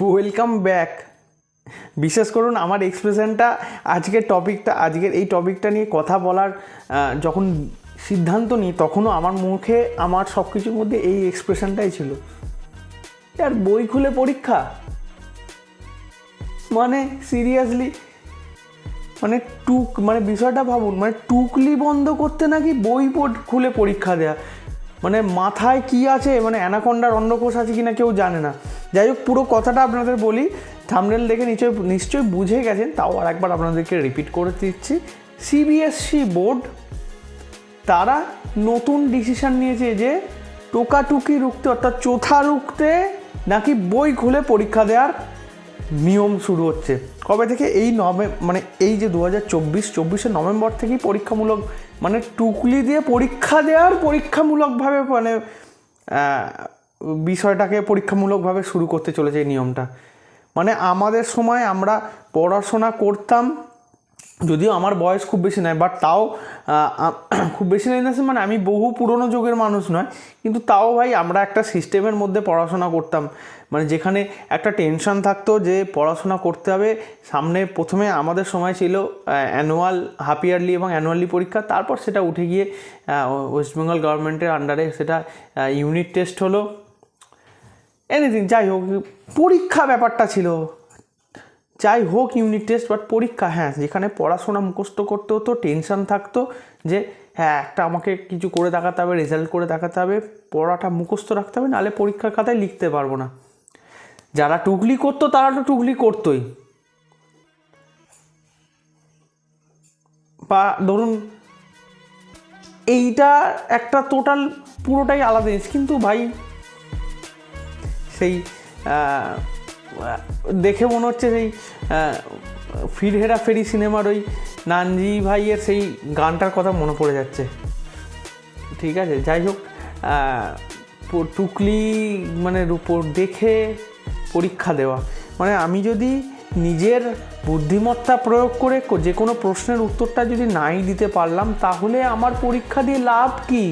Welcome back বিশেষ করুন, আমার এক্সপ্রেশনটা আজকের টপিকটা আজকের এই টপিকটা নিয়ে কথা বলার যখন সিদ্ধান্ত নিই, তখনও আমার মুখে, আমার সব কিছুর মধ্যে এই এক্সপ্রেশনটাই ছিল। আর বই খুলে পরীক্ষা? মানে সিরিয়াসলি মানে টুক মানে বিষয়টা ভাবুন মানে টুকলি বন্ধ করতে নাকি বই খুলে পরীক্ষা দেয়া? মানে মাথায় কি আছে? মানে অ্যানাকন্ডার অন্ডকোষ আছে কিনা কেউ জানে না। যাই হোক, পুরো কথাটা আপনাদের বলি। থামনেল দেখে নিশ্চয়ই নিশ্চয়ই বুঝে গেছেন, তাও আর একবার আপনাদেরকে রিপিট করে দিচ্ছি। সিবিএসসি বোর্ড তারা নতুন ডিসিশন নিয়েছে যে টোকাটুকি রুখতে, অর্থাৎ চোথা রুখতে নাকি বই খুলে পরীক্ষা দেওয়ার নিয়ম শুরু হচ্ছে। কবে থেকে? এই নভে মানে এই যে দু হাজার চব্বিশ, চব্বিশে নভেম্বর থেকেই পরীক্ষামূলক মানে টুকলি দিয়ে পরীক্ষা দেওয়ার পরীক্ষামূলকভাবে মানে বিষয়টাকে পরীক্ষামূলকভাবে শুরু করতে চলেছে এই নিয়মটা। মানে আমাদের সময় আমরা পড়াশোনা করতাম যদিও আমার বয়স খুব বেশি নয় বাট তাও খুব বেশি নয় না মানে আমি বহু পুরনো যুগের মানুষ নয়, কিন্তু তাও ভাই আমরা একটা সিস্টেমের মধ্যে পড়াশোনা করতাম। মানে যেখানে একটা টেনশন থাকতো যে পড়াশোনা করতে হবে। সামনে প্রথমে আমাদের সময় ছিল অ্যানুয়াল হাফ ইয়ারলি এবং অ্যানুয়ালি পরীক্ষা। তারপর সেটা উঠে গিয়ে ওয়েস্ট বেঙ্গল গভর্নমেন্টের আন্ডারে সেটা ইউনিট টেস্ট হলো। এনিথিং যাই হোক, পরীক্ষা ব্যাপারটা ছিল। যাই হোক ইউনিট টেস্ট বাট পরীক্ষা হ্যাঁ যেখানে পড়াশোনা মুখস্থ করতে হতো টেনশান থাকতো যে হ্যাঁ একটা আমাকে কিছু করে দেখাতে হবে রেজাল্ট করে দেখাতে হবে, পড়াটা মুখস্থ রাখতে হবে, নাহলে পরীক্ষার খাতায় লিখতে পারব না। যারা টুকলি করতো, তারা তো টুকলি করতোই। বা ধরুন, এইটা একটা টোটাল পুরোটাই আলাদা জিনিস, কিন্তু ভাই, সেই দেখে মনে হচ্ছে সেই ফির হেরা ফেরি সিনেমার ওই নানজি ভাইয়ের সেই গানটার কথা মনে পড়ে যাচ্ছে। ঠিক আছে, যাই হোক টুকলি মানে উপর দেখে পরীক্ষা দেওয়া। মানে আমি যদি নিজের বুদ্ধিমত্তা প্রয়োগ করে যে কোনো প্রশ্নের উত্তরটা যদি নাই দিতে পারলাম, তাহলে আমার পরীক্ষা দিয়ে লাভ কি?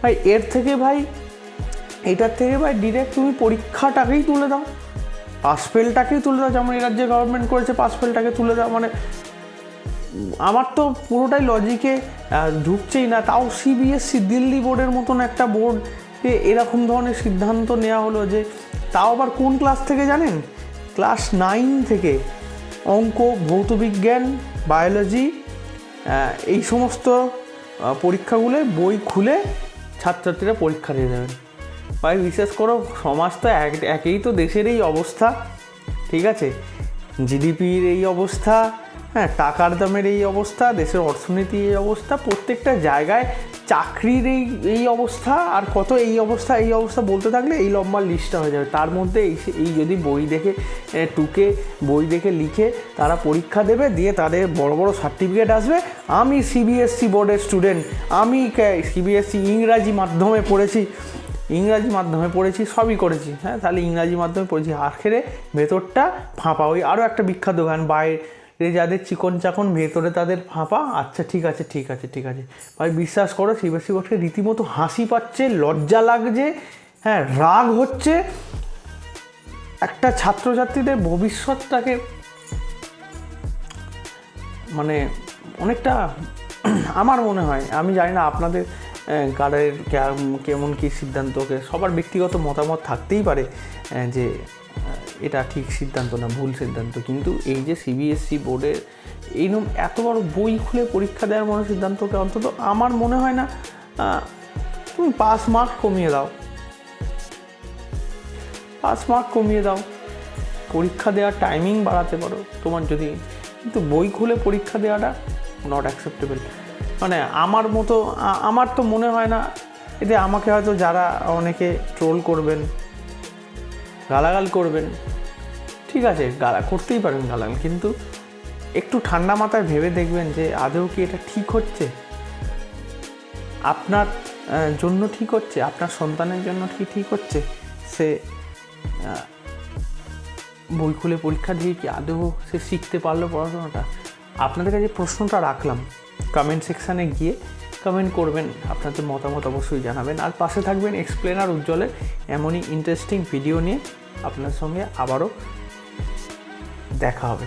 ভাই, এর থেকে ভাই, এটার থেকে ভাই ডিরেক্ট তুমি পরীক্ষাটাকেই তুলে দাও। পাস ফেলটাকেই তুলে দাও যেমন এই রাজ্যে গভর্নমেন্ট করেছে পাস ফেলটাকে তুলে দাও মানে আমার তো পুরোটাই লজিকে ঢুকছেই না। তাও সিবিএসসি দিল্লি বোর্ডের মতন একটা বোর্ড এরকম ধরনের সিদ্ধান্ত নেওয়া হলো যে, তাও আবার কোন ক্লাস থেকে জানেন? ক্লাস নাইন থেকে। অঙ্ক, ভৌতবিজ্ঞান বায়োলজি এই সমস্ত পরীক্ষাগুলো বই খুলে ছাত্রছাত্রীরা পরীক্ষা দিয়ে দেবেন ভাই বিশেষ করো, সমাজ তো এক, একেই তো দেশের এই অবস্থা, ঠিক আছে? জিডিপির এই অবস্থা হ্যাঁ টাকার দামের এই অবস্থা, দেশের অর্থনীতির এই অবস্থা, প্রত্যেকটা জায়গায় চাকরির এই এই অবস্থা, আর কত এই অবস্থা এই অবস্থা বলতে থাকলে এই লম্বা লিস্টটা হয়ে যাবে। তার মধ্যে এই এই যদি বই দেখে টুকে বই দেখে লিখে তারা পরীক্ষা দেবে, দিয়ে তাদের বড় বড় সার্টিফিকেট আসবে। আমি সিবিএসসি বোর্ডের স্টুডেন্ট আমি সিবিএসসি ইংরাজি মাধ্যমে পড়েছি। ইংরাজি মাধ্যমে পড়েছি, সবই করেছি। হ্যাঁ তাহলে ইংরাজি মাধ্যমে পড়েছি। আখেরে ভেতরটা ফাঁপা। ওই আরও একটা বিখ্যাত গান বাইরে যাদের চিকন চাকন, ভেতরে তাদের ফাঁপা। আচ্ছা ঠিক আছে ঠিক আছে ঠিক আছে। ভাই, বিশ্বাস করো সিবিএসসি বোর্ডকে রীতিমতো হাসি পাচ্ছে, লজ্জা লাগছে হ্যাঁ রাগ হচ্ছে। একটা ছাত্রছাত্রীদের ভবিষ্যৎটাকে মানে অনেকটা আমার মনে হয়, আমি জানি না আপনাদের কাদের কেমন কী সিদ্ধান্তকে সবার ব্যক্তিগত মতামত থাকতেই পারে যে এটা ঠিক সিদ্ধান্ত না, ভুল সিদ্ধান্ত। কিন্তু এই যে সিবিএসসি বোর্ডের এই রকম এত বড় বই খুলে পরীক্ষা দেওয়ার মনে সিদ্ধান্তকে অন্তত আমার মনে হয় না তুমি পাস মার্ক কমিয়ে দাও। পাস মার্ক কমিয়ে দাও। পরীক্ষা দেওয়ার টাইমিং বাড়াতে পারো। তোমার যদি, কিন্তু বই খুলে পরীক্ষা দেওয়াটা নট অ্যাকসেপ্টেবল মানে আমার মতো আমার তো মনে হয় না, এতে আমাকে হয়তো যারা অনেকে ট্রোল করবেন, গালাগাল করবেন, ঠিক আছে, গালা, করতেই পারেন গালাগাল, কিন্তু একটু ঠান্ডা মাথায় ভেবে দেখবেন যে আদৌ কি এটা ঠিক হচ্ছে? আপনার জন্য ঠিক হচ্ছে? আপনার সন্তানের জন্য কি ঠিক হচ্ছে? সে বই খুলে পরীক্ষা দিয়ে কি আদৌ সে শিখতে পারল পড়াশোনাটা? আপনাদের কাছে প্রশ্নটা রাখলাম। কমেন্ট সেকশানে গিয়ে কমেন্ট করবেন, আপনাদের মতামত অবশ্যই জানাবেন। আর পাশে থাকবেন এক্সপ্লেনার উজ্জ্বলের এমনই ইন্টারেস্টিং ভিডিও নিয়ে আপনার সঙ্গে আবারও দেখা হবে।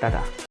টাটা।